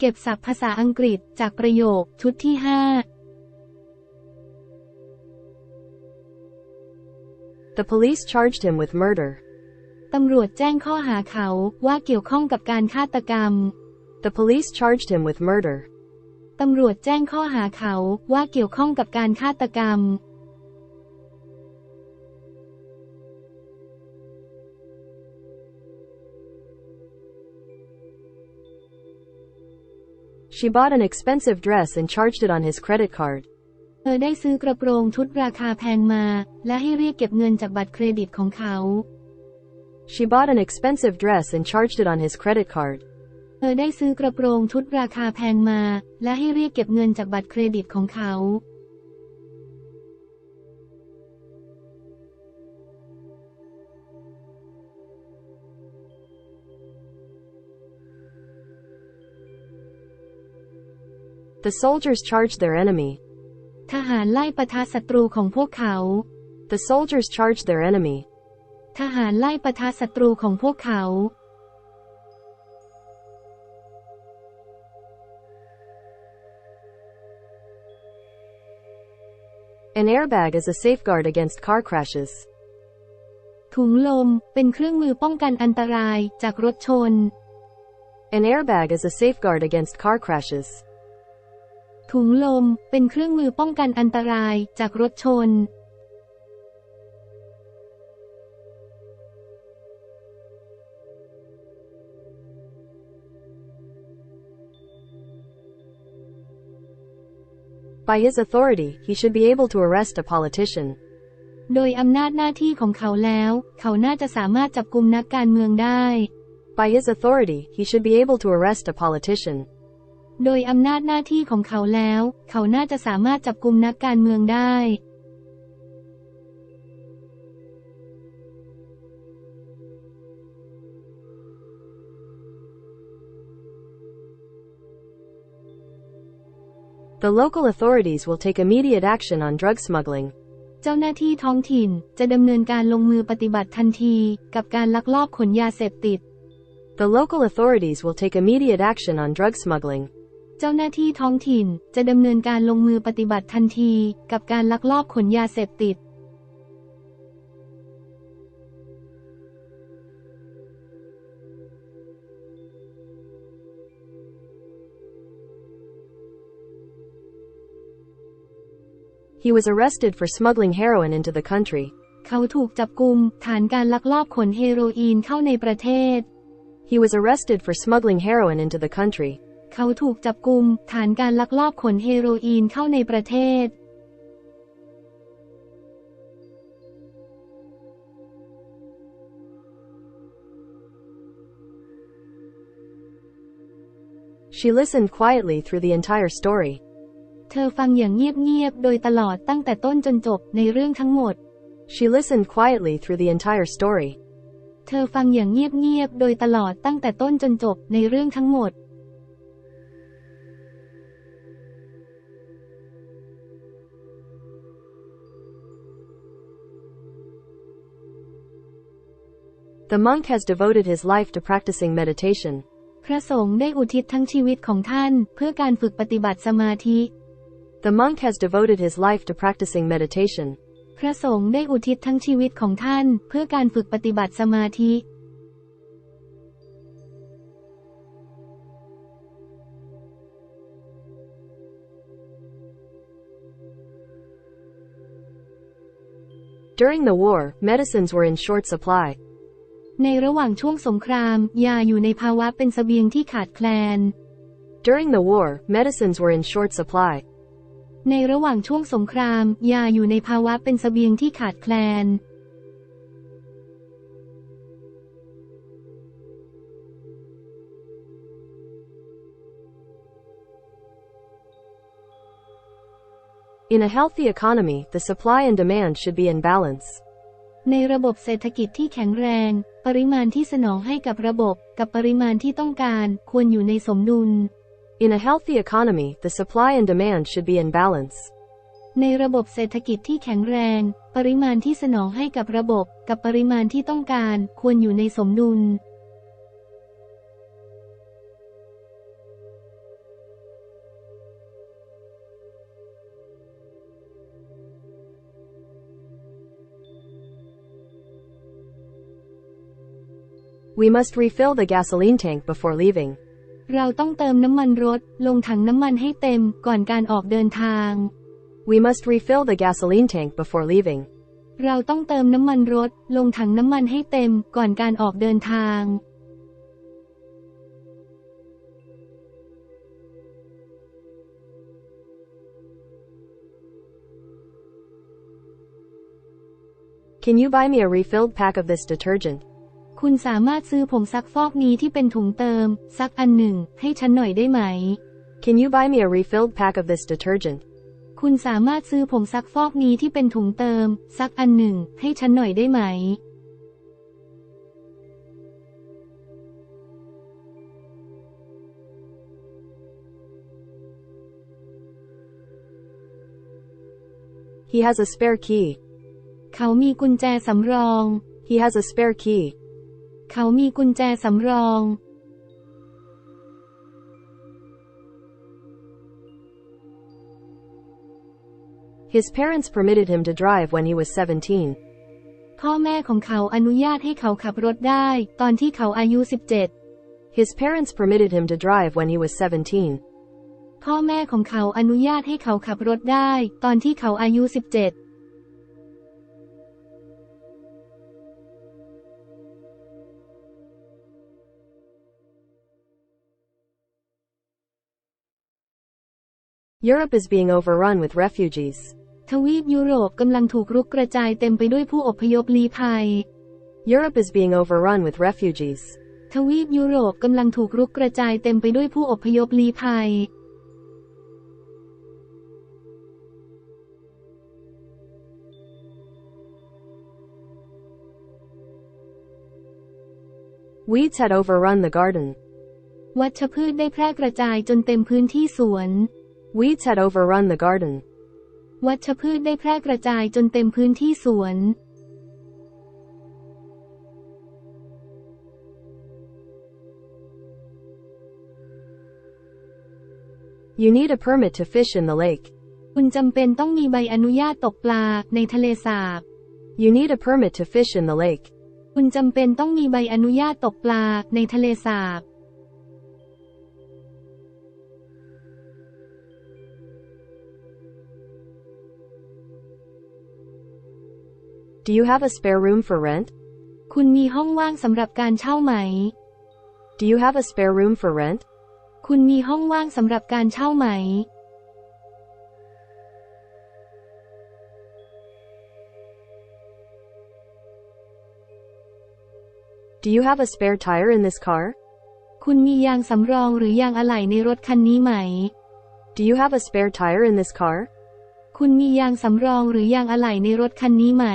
เก็บศัพท์ภาษาอังกฤษจากประโยคชุดที่ The police charged him with murder. 5ตำรวจแจ้งข้อหาเขาว่าเกี่ยวข้องกับการฆาตกรรม The police charged him with murder. ตำรวจแจ้งข้อหาเขาว่าเกี่ยวข้องกับการฆาตกรรม She bought an expensive dress and charged it on his credit card. เธอได้ซื้อกระโปรงชุดราคาแพงมา และให้เรียกเก็บเงินจากบัตรเครดิตของเขา She bought an expensive dress and charged it on his credit card. เธอได้ซื้อกระโปรงชุดราคาแพงมา และให้เรียกเก็บเงินจากบัตรเครดิตของเขา The soldiers charged their enemy. ทหารไล่ปะทะศัตรูของพวกเขา The soldiers charged their enemy. ทหารไล่ปะทะศัตรูของพวกเขา An airbag is a safeguard against car crashes. ถุงลม เป็นเครื่องมือป้องกันอันตรายจากรถชน An airbag is a safeguard against car crashes. ถุงลม เป็นเครื่องมือป้องกันอันตรายจากรถชน By his authority, he should be able to arrest a politician. โดยอำนาจหน้าที่ของเขาแล้ว เขาน่าจะสามารถจับกุมนักการเมืองได้ By his authority, he should be able to arrest a politician. โดยอำนาจหน้าที่ของเขาแล้ว เขาน่าจะสามารถจับกุมนักการเมืองได้ The local authorities will take immediate action on drug smuggling. เจ้าหน้าที่ท้องถิ่นจะดำเนินการลงมือปฏิบัติทันทีกับการลักลอบขนยาเสพติด The local authorities will take immediate action on drug smuggling. เจ้าหน้าที่ท้องถิ่นจะดำเนินการลงมือปฏิบัติทันทีกับการลักลอบขนยาเสพติด He was arrested for smuggling heroin into the country. เขาถูกจับกุมฐานการลักลอบขนเฮโรอีนเข้าในประเทศ He was arrested for smuggling heroin into the country. เขาถูกจับกุมฐานการลักลอบขนเฮโรอีนเข้าในประเทศ She listened quietly through the entire story. เธอฟังอย่างเงียบๆ โดยตลอดตั้งแต่ต้นจนจบในเรื่องทั้งหมด She listened quietly through the entire story. เธอฟังอย่างเงียบๆ โดยตลอดตั้งแต่ต้นจนจบในเรื่องทั้งหมด The monk has devoted his life to practicing meditation. พระสงฆ์ได้อุทิศทั้งชีวิตของท่าน เพื่อการฝึกปฏิบัติสมาธิ The monk has devoted his life to practicing meditation. พระสงฆ์ได้อุทิศทั้งชีวิตของท่าน เพื่อการฝึกปฏิบัติสมาธิ During the war, medicines were in short supply. ในระหว่างช่วงสงคราม ยาอยู่ในภาวะเป็นเสบียงที่ขาดแคลน During the war, medicines were in short supply. ในระหว่างช่วงสงคราม ยาอยู่ในภาวะเป็นเสบียงที่ขาดแคลน In a healthy economy, the supply and demand should be in balance. ในระบบเศรษฐกิจที่แข็งแรง ปริมาณที่สนองให้กับระบบ กับปริมาณที่ต้องการควรอยู่ในสมดุล In a healthy economy, the supply and demand should be in balance. ในระบบเศรษฐกิจที่แข็งแรง ปริมาณที่สนองให้กับระบบ กับปริมาณที่ต้องการควรอยู่ในสมดุล We must refill the gasoline tank before leaving. เราต้องเติมน้ำมันรถ ลงถังน้ำมันให้เต็มก่อนการออกเดินทาง We must refill the gasoline tank before leaving. เราต้องเติมน้ำมันรถ ลงถังน้ำมันให้เต็มก่อนการออกเดินทาง Can you buy me a refilled pack of this detergent? คุณสามารถซื้อผงซักฟอกนี้ที่เป็นถุงเติมสักอันหนึ่ง ให้ฉันหน่อยได้ไหม Can you buy me a refilled pack of this detergent? คุณสามารถซื้อผงซักฟอกนี้ที่เป็นถุงเติมสักอันหนึ่ง ให้ฉันหน่อยได้ไหม He has a spare key. เขามีกุญแจสำรอง He has a spare key. เขามีกุญแจสำรอง His parents permitted him to drive when he was 17. พ่อแม่ของเขาอนุญาตให้เขาขับรถได้ ตอนที่เขาอายุ His parents permitted him to drive when he was 17. 17พ่อแม่ของเขาอนุญาตให้เขาขับรถได้ตอนที่เขาอายุ17 Europe is being overrun with refugees. ทวีปยุโรปกำลังถูกรุกกระจายเต็มไปด้วยผู้อพยพลี้ภัย Europe is being overrun with refugees. ทวีปยุโรปกำลังถูกรุกกระจายเต็มไปด้วยผู้อพยพลี้ภัย Weeds had overrun the garden. วัชพืชได้แพร่กระจายจนเต็มพื้นที่สวน Weeds had overrun the garden. วัชพืชได้แพร่กระจายจนเต็มพื้นที่สวน You need a permit to fish in the lake. คุณจำเป็นต้องมีใบอนุญาตตกปลาในทะเลสาบ You need a permit to fish in the lake. คุณจำเป็นต้องมีใบอนุญาตตกปลาในทะเลสาบ Do you have a spare room for rent? คุณมีห้องว่างสำหรับการเช่าไหม Do you have a spare room for rent? คุณมีห้องว่างสำหรับการเช่าไหม Do you have a spare tire in this car? คุณมียางสำรองหรือยางอะไหล่ในรถคันนี้ไหม Do you have a spare tire in this car? คุณมียางสำรองหรือยางอะไหล่ในรถคันนี้ไหม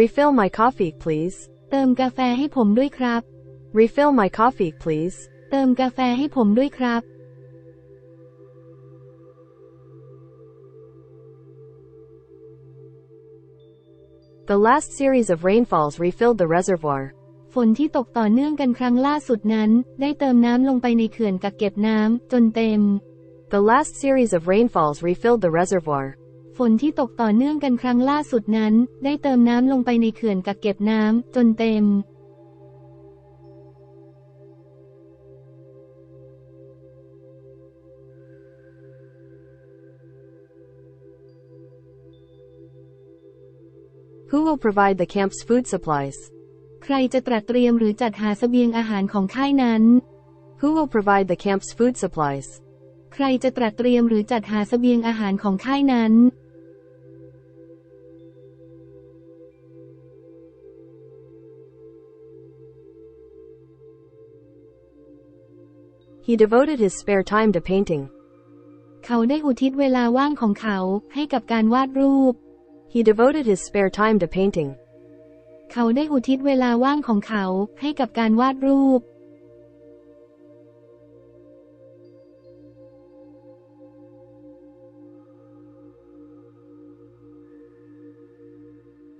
Refill my coffee, please. เติมกาแฟให้ผมด้วยครับ Refill my coffee, please. เติมกาแฟให้ผมด้วยครับ The last series of rainfalls refilled the reservoir. ฝนที่ตกต่อเนื่องกันครั้งล่าสุดนั้น ได้เติมน้ำลงไปในเขื่อนกักเก็บน้ำจนเต็ม The last series of rainfalls refilled the reservoir. ฝนที่ตกต่อเนื่องกันครั้งล่าสุดนั้น ได้เติมน้ำลงไปในเขื่อนกักเก็บน้ำจนเต็ม Who will provide the camp's food supplies? ใครจะตระเตรียมหรือจัดหาเสบียงอาหารของค่ายนั้น Who will provide the camp's food supplies? ใครจะตระเตรียมหรือจัดหาเสบียงอาหารของค่ายนั้น He devoted his spare time to painting. เขาได้อุทิศเวลาว่างของเขาให้กับการวาดรูป He devoted his spare time to painting. เขาได้อุทิศเวลาว่างของเขาให้กับการวาดรูป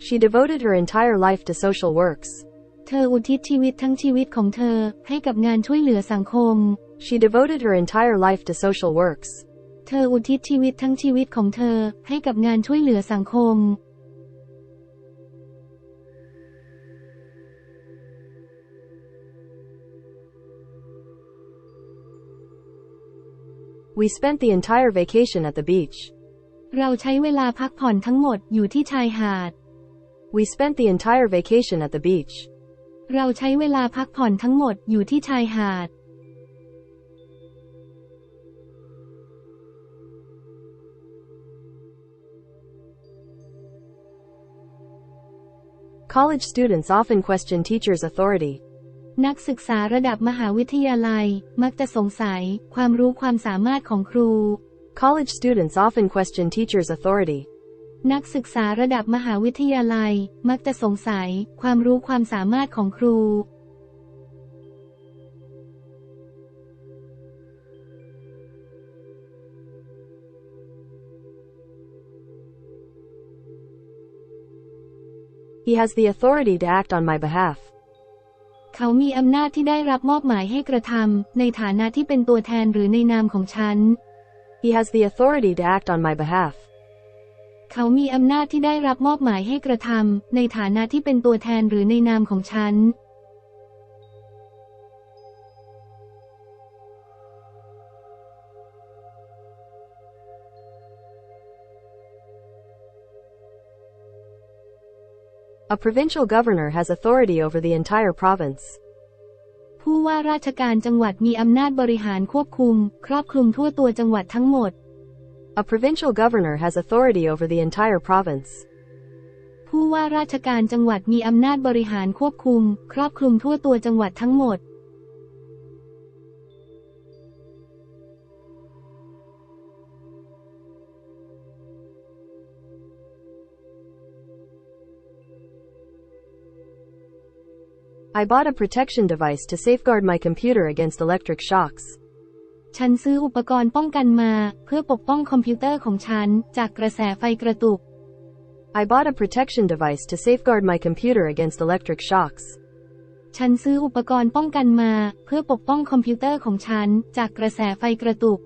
She devoted her entire life to social works. เธออุทิศชีวิตทั้งชีวิตของเธอให้กับงานช่วยเหลือสังคม She devoted her entire life to social works. เธออุทิศชีวิตทั้งชีวิตของเธอ ให้กับงานช่วยเหลือสังคม We spent the entire vacation at the beach. เราใช้เวลาพักผ่อนทั้งหมดอยู่ที่ชายหาด We spent the entire vacation at the beach. เราใช้เวลาพักผ่อนทั้งหมดอยู่ที่ชายหาด College students often question teachers' authority. นักศึกษาระดับมหาวิทยาลัย มักจะสงสัย ความรู้ความสามารถของครู College students often question teachers' authority. นักศึกษาระดับมหาวิทยาลัย มักจะสงสัย ความรู้ความสามารถของครู He has the authority to act on my behalf. เขามีอำนาจที่ได้รับมอบหมายให้กระทำในฐานะที่เป็นตัวแทนหรือในนามของฉัน He has the authority to act on my behalf. เขามีอำนาจที่ได้รับมอบหมายให้กระทำในฐานะที่เป็นตัวแทนหรือในนามของฉัน A provincial governor has authority over the entire province. ผู้ว่าราชการจังหวัดมีอำนาจบริหารควบคุม ครอบคลุมทั่วตัวจังหวัดทั้งหมด A provincial governor has authority over the entire province. ผู้ว่าราชการจังหวัดมีอำนาจบริหารควบคุม ครอบคลุมทั่วตัวจังหวัดทั้งหมด I bought a protection device to safeguard my computer against electric shocks. ฉันซื้ออุปกรณ์ป้องกันมา เพื่อปกป้องคอมพิวเตอร์ของฉัน จากกระแสไฟกระตุก I bought a protection device to safeguard my computer against electric shocks. ฉันซื้ออุปกรณ์ป้องกันมา เพื่อปกป้องคอมพิวเตอร์ของฉัน จากกระแสไฟกระตุก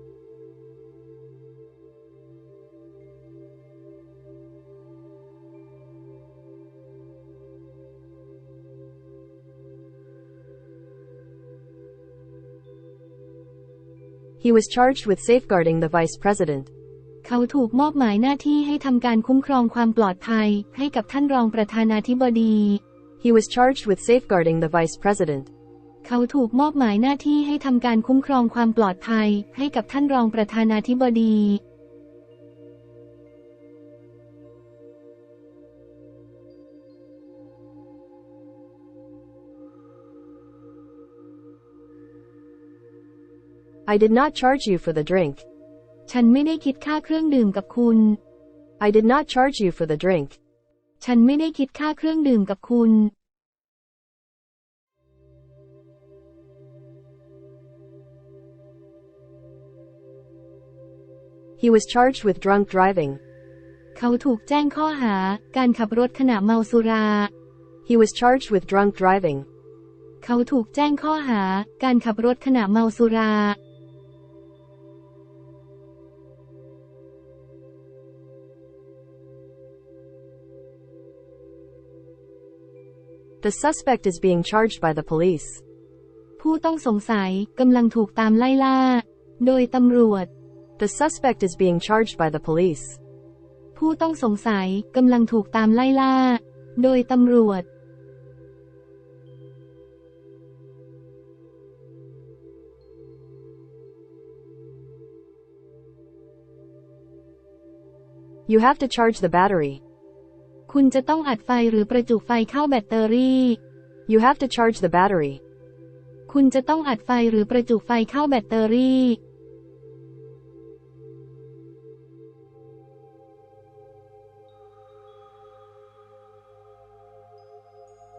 He was charged with safeguarding the vice president. เขาถูกมอบหมายหน้าที่ให้ทำการคุ้มครองความปลอดภัย ให้กับท่านรองประธานาธิบดี He was charged with safeguarding the vice president. เขาถูกมอบหมายหน้าที่ให้ทำการคุ้มครองความปลอดภัย ให้กับท่านรองประธานาธิบดี I did not charge you for the drink. ฉันไม่ได้คิดค่าเครื่องดื่มกับคุณ I did not charge you for the drink. ฉันไม่ได้คิดค่าเครื่องดื่มกับคุณ He was charged with drunk driving. เขาถูกแจ้งข้อหา การขับรถขณะเมาสุรา He was charged with drunk driving. เขาถูกแจ้งข้อหา การขับรถขณะเมาสุรา The suspect is being charged by the police. ผู้ต้องสงสัยกำลังถูกตามไล่ล่า โดยตำรวจ The suspect is being charged by the police. ผู้ต้องสงสัยกำลังถูกตามไล่ล่า โดยตำรวจ You have to charge the battery. คุณจะต้องอัดไฟหรือประจุไฟเข้าแบตเตอรี่ You have to charge the battery. คุณจะต้องอัดไฟหรือประจุไฟเข้าแบตเตอรี่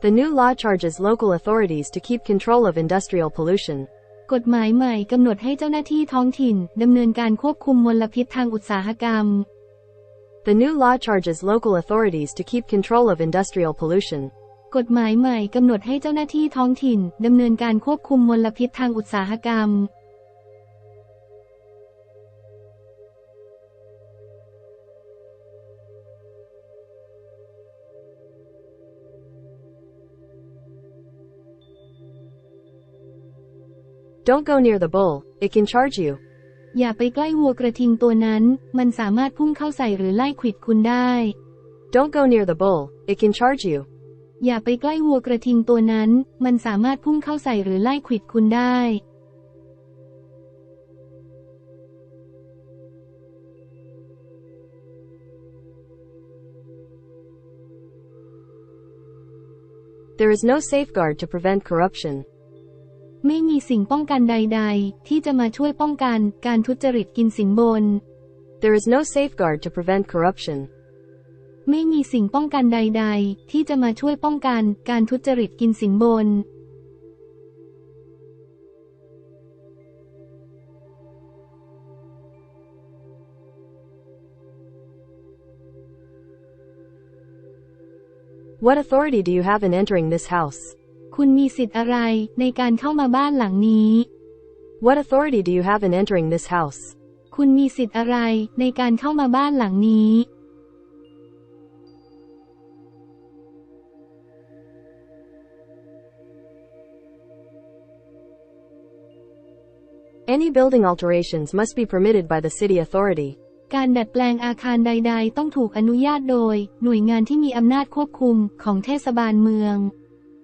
The new law charges local authorities to keep control of industrial pollution. กฎหมายใหม่กำหนดให้เจ้าหน้าที่ท้องถิ่นดำเนินการควบคุมมลพิษทางอุตสาหกรรม The new law charges local authorities to keep control of industrial pollution. กฎหมายใหม่กำหนดให้เจ้าหน้าที่ท้องถิ่นดำเนินการควบคุมมลพิษทางอุตสาหกรรม Don't go near the bull, it can charge you. อย่าไปใกล้วัวกระทิงตัวนั้น มันสามารถพุ่งเข้าใส่หรือไล่ขวิดคุณได้ Don't go near the bull, it can charge you. อย่าไปใกล้วัวกระทิงตัวนั้น มันสามารถพุ่งเข้าใส่หรือไล่ขวิดคุณได้ There is no safeguard to prevent corruption. ไม่มีสิ่งป้องกันใด ๆ ที่จะมาช่วยป้องกันการทุจริตกินสินบน There is no safeguard to prevent corruption. ไม่มีสิ่งป้องกันใด ๆ ที่จะมาช่วยป้องกันการทุจริตกินสินบน What authority do you have in entering this house? คุณมีสิทธิ์อะไรในการเข้ามาบ้านหลังนี้ What authority do you have in entering this house? คุณมีสิทธิ์อะไรในการเข้ามาบ้านหลังนี้ Any building alterations must be permitted by the city authority. การดัดแปลงอาคารใด ๆ ต้องถูกอนุญาตโดย หน่วยงานที่มีอำนาจควบคุมของเทศบาลเมือง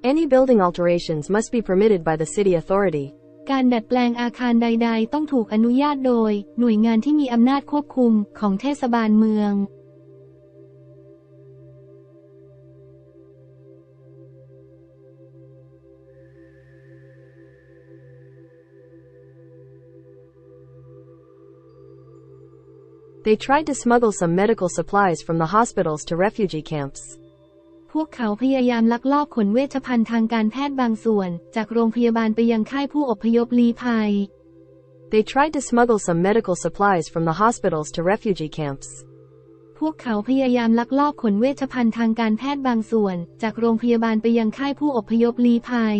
Any building alterations must be permitted by the city authority. การดัดแปลงอาคารใด ๆ ต้องถูกอนุญาตโดย หน่วยงานที่มีอำนาจควบคุมของเทศบาลเมือง They tried to smuggle some medical supplies from the hospitals to refugee camps. พวกเขาพยายามลักลอบขนเวชภัณฑ์ทางการแพทย์บางส่วน จากโรงพยาบาลไปยังค่ายผู้อพยพลี้ภัย They tried to smuggle some medical supplies from the hospitals to refugee camps. พวกเขาพยายามลักลอบขนเวชภัณฑ์ทางการแพทย์บางส่วน จากโรงพยาบาลไปยังค่ายผู้อพยพลี้ภัย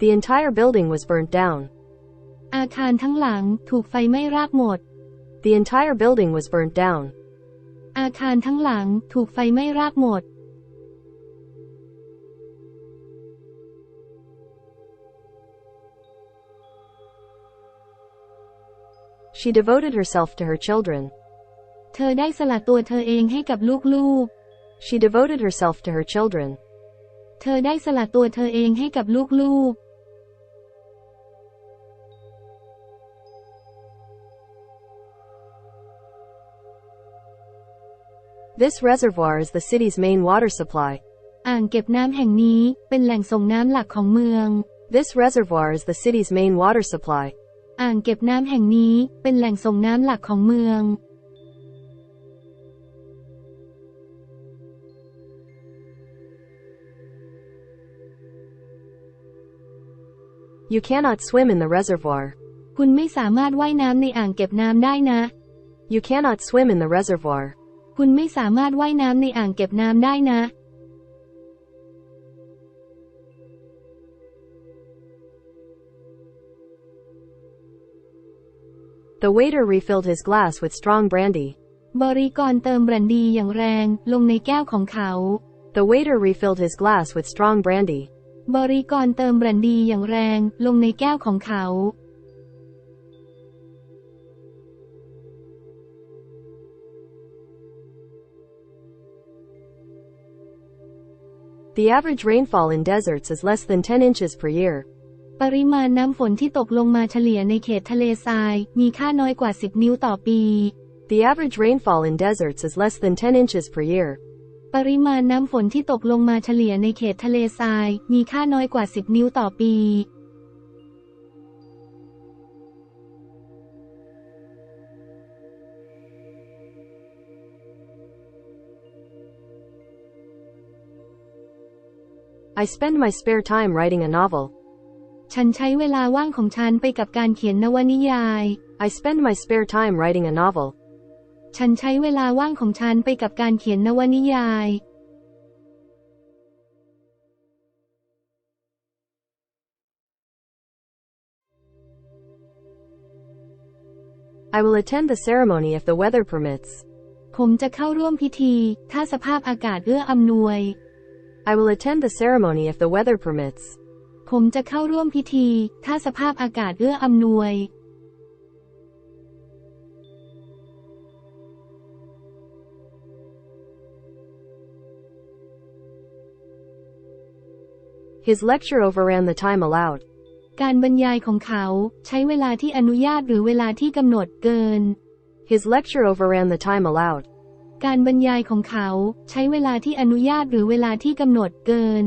The entire building was burnt down. อาคารทั้งหลังถูกไฟไหม้ราบหมด The entire building was burnt down. อาคารทั้งหลังถูกไฟไหม้ราบหมด She devoted herself to her children. เธอได้สละตัวเธอเองให้กับลูก She devoted herself to her children. ๆ เธอได้สละตัวเธอเองให้กับลูก This reservoir is the city's main water supply. ๆ อ่างเก็บน้ำแห่งนี้เป็นแหล่งส่งน้ำหลักของเมือง This reservoir is the city's main water supply. อ่างเก็บน้ำแห่งนี้เป็นแหล่งส่งน้ำหลักของเมือง You cannot swim in the reservoir. คุณไม่สามารถว่ายน้ำในอ่างเก็บน้ำได้นะ You cannot swim in the reservoir. คุณไม่สามารถว่ายน้ำในอ่างเก็บน้ำได้นะ The waiter refilled his glass with strong brandy. บริกรเติมแบรนดีอย่างแรงลงในแก้วของเขา The waiter refilled his glass with strong brandy. บริกรเติมแบรนดีอย่างแรงลงในแก้วของเขา The average rainfall in deserts is less than 10 inches per year. ปริมาณน้ำฝนที่ตกลงมาเฉลี่ยในเขตทะเลทราย มีค่าน้อยกว่า 10 นิ้วต่อปี The average rainfall in deserts is less than 10 inches per year. ปริมาณน้ำฝนที่ตกลงมาเฉลี่ยในเขตทะเลทราย มีค่าน้อยกว่า 10 นิ้วต่อปี I spend my spare time writing a novel. ฉันใช้เวลาว่างของฉันไปกับการเขียนนวนิยาย I spend my spare time writing a novel. ฉันใช้เวลาว่างของฉันไปกับการเขียนนวนิยาย I I will attend the ceremony if the weather permits. ผมจะเข้าร่วมพิธี ถ้าสภาพอากาศเอื้ออำนวย I will attend the ceremony if the weather permits. ผมจะเข้าร่วมพิธี ถ้าสภาพอากาศเอื้ออำนวย His lecture overran the time allowed. การบรรยายของเขาใช้เวลาที่อนุญาตหรือเวลาที่กำหนดเกิน His lecture overran the time allowed. การบรรยายของเขาใช้เวลาที่อนุญาตหรือเวลาที่กำหนดเกิน